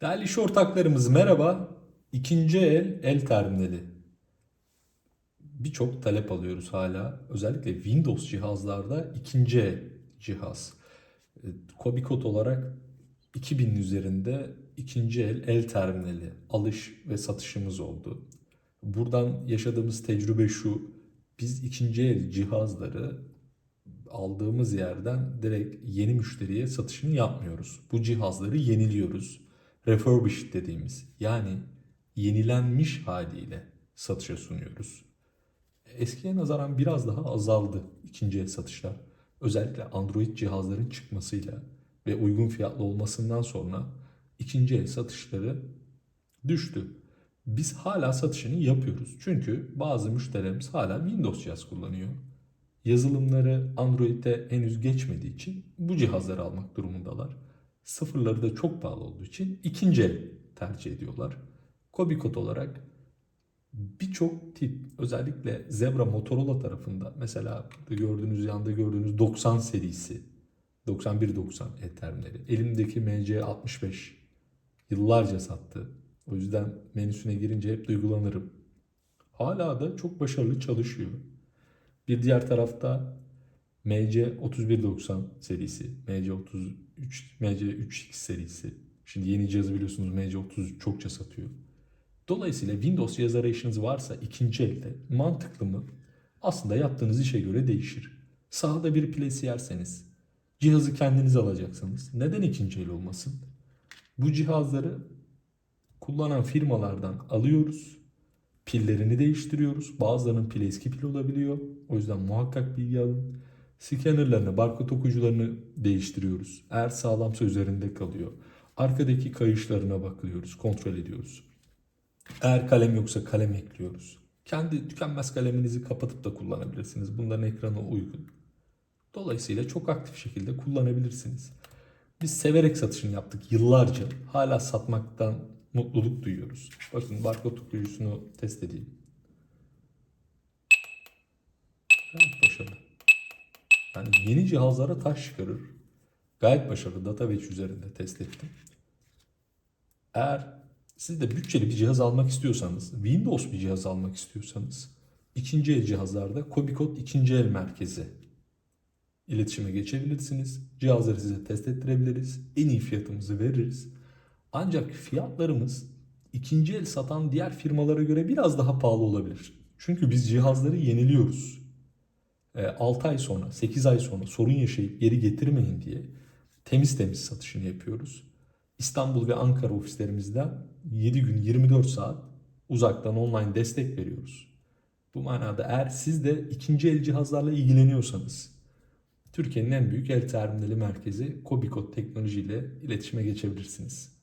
Değerli iş ortaklarımız merhaba. İkinci el el terminali. Birçok talep alıyoruz hala. Özellikle Windows cihazlarda ikinci el cihaz. E, Kobikot olarak 2000'in üzerinde ikinci el el terminali alış ve satışımız oldu. Buradan yaşadığımız tecrübe şu. Biz ikinci el cihazları aldığımız yerden direkt yeni müşteriye satışını yapmıyoruz. Bu cihazları yeniliyoruz. Refurbished dediğimiz yani yenilenmiş haliyle satışa sunuyoruz. Eskiye nazaran biraz daha azaldı ikinci el satışlar. Özellikle Android cihazların çıkmasıyla ve uygun fiyatlı olmasından sonra ikinci el satışları düştü. Biz hala satışını yapıyoruz. Çünkü bazı müşterilerimiz hala Windows cihaz kullanıyor. Yazılımları Android'e henüz geçmediği için bu cihazları almak durumundalar. Sıfırları da çok pahalı olduğu için ikinci el tercih ediyorlar. Kobikot olarak birçok tip özellikle Zebra Motorola tarafında mesela gördüğünüz yanda gördüğünüz 90 serisi 9190 el terminali. Elimdeki MC65 yıllarca sattı. O yüzden menüsüne girince hep duygulanırım. Hala da çok başarılı çalışıyor. Bir diğer tarafta MC3190 serisi, MC33, MC3X serisi. Şimdi yeni cihazı biliyorsunuz MC30 çokça satıyor. Dolayısıyla Windows cihaz arayışınız varsa ikinci elde mantıklı mı? Aslında yaptığınız işe göre değişir. Sahada bir plesi yerseniz, cihazı kendiniz alacaksınız. Neden ikinci el olmasın? Bu cihazları kullanan firmalardan alıyoruz. Pillerini değiştiriyoruz. Bazılarının pili eski pil olabiliyor. O yüzden muhakkak bilgi alın. Scannerlarını, barkod okuyucularını değiştiriyoruz. Eğer sağlamsa üzerinde kalıyor. Arkadaki kayışlarına bakıyoruz, kontrol ediyoruz. Eğer kalem yoksa kalem ekliyoruz. Kendi tükenmez kaleminizi kapatıp da kullanabilirsiniz. Bunların ekranı uygun. Dolayısıyla çok aktif şekilde kullanabilirsiniz. Biz severek satışını yaptık yıllarca. Hala satmaktan mutluluk duyuyoruz. Bakın barkod okuyucusunu test edeyim. Yani yeni cihazlara taş çıkarır. Gayet başarılı. Database üzerinde test ettim. Eğer siz de bütçeli bir cihaz almak istiyorsanız, Windows bir cihaz almak istiyorsanız, ikinci el cihazlarda Kobikot ikinci el merkezi iletişime geçebilirsiniz. Cihazları size test ettirebiliriz. En iyi fiyatımızı veririz. Ancak fiyatlarımız ikinci el satan diğer firmalara göre biraz daha pahalı olabilir. Çünkü biz cihazları yeniliyoruz. 6 ay sonra, 8 ay sonra sorun yaşayıp geri getirmeyin diye temiz temiz satışını yapıyoruz. İstanbul ve Ankara ofislerimizden 7 gün 24 saat uzaktan online destek veriyoruz. Bu manada eğer siz de ikinci el cihazlarla ilgileniyorsanız Türkiye'nin en büyük el terminali merkezi Kobikot Teknoloji ile iletişime geçebilirsiniz.